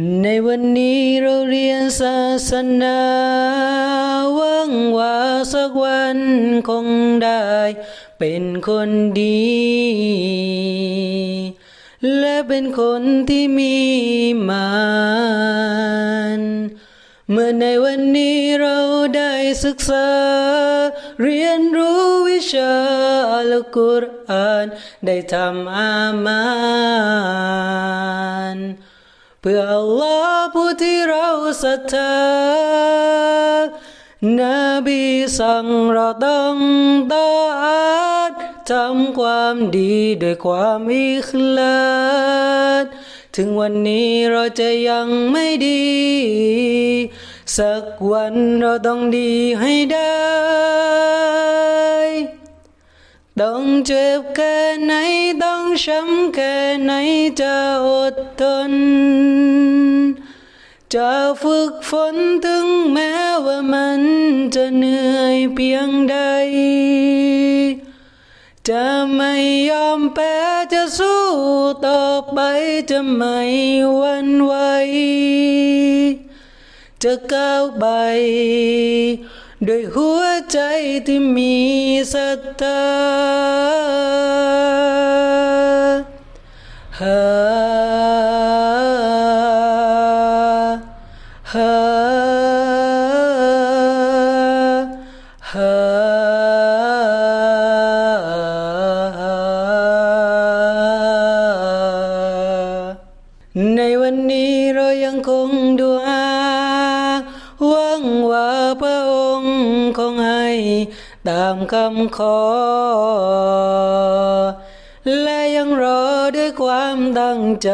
ในวันนี้เราเรียนศาสนาหวังว่าสักวันคงได้ เป็นคนดี และเป็นคนที่มีมานเมื่อในวันนี้เราได้ศึกษา เรียนรู้วิชาอัลกุรอาน ได้ทำอามาน เพื่ออัลลอฮ์ผู้ที่เราศรัทธานบีสั่งเราต้องตาอาดทำความดีด้วยความอิคลาสถึงวันนี้เราจะยังไม่ดี สักวันเราต้องดีให้ได้ ต้องเจ็บแค่ไหนต้องช้ำแค่ไหนจะอดทน จะฝึกฝนถึงแม้ว่ามันจะเหนื่อยเพียงใด จะไม่ยอมแพ้จะสู้ต่อไปจะไม่หวันไหวจะก้าวไป ด้วยหัวใจที่มีศรัทธาฮาฮาฮาในวันนี้เรายังคงดูอา ตามคำขอ และยังรอด้วยความตั้งใจ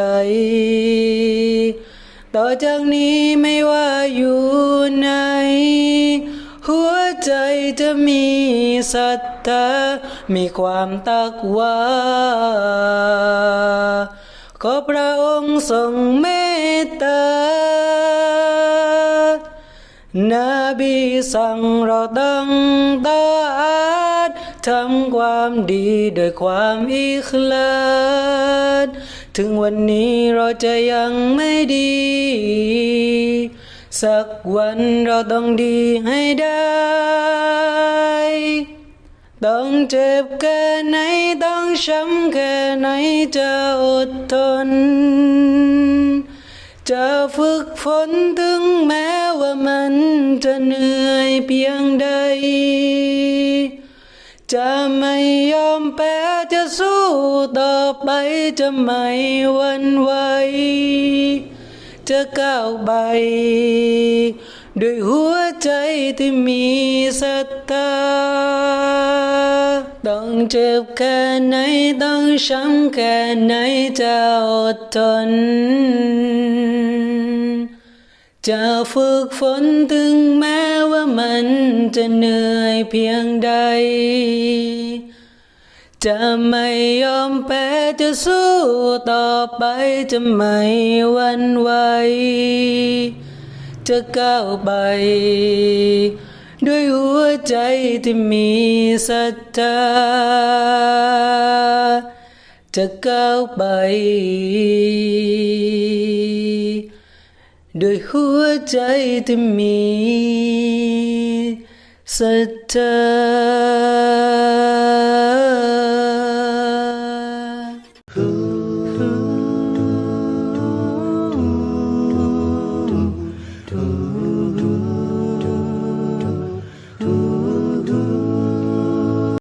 ต่อจากนี้ไม่ว่าอยู่ไหนหัวใจจะมีศรัทธา มีความตักวาขอพระองค์ทรงเมตตา นบีสั่งเราต้องตาดทำความดีด้วยความอิคลาถึงวันนี้เราจะยังไม่ดี สักวันเราต้องดีให้ได้ ต้องเจ็บแค่ไหน ต้องช้ำแค่ไหนจะอดทน จะฝึกฝนถึงแม้ว่ามันจะเหนื่อยเพียงใด จะไม่ยอมแพ้จะสู้ต่อไปจะไม่หวันไหวจะก้าวไปด้วยหัวใจที่มีศรัทธาต้อง เจ็บแค่ไหนต้องช้ำแค่ไหนจะอดทน จะฝึกฝนถึงแม้ว่ามันจะเหนื่อยเพียงใด จะไม่ยอมแพ้จะสู้ต่อไปจะไม่หวันไหวจะก้าวไป ด้วยหัวใจที่มีศรัทธาจะก้าวไป ด้วยหัวใจที่มีศรัทธา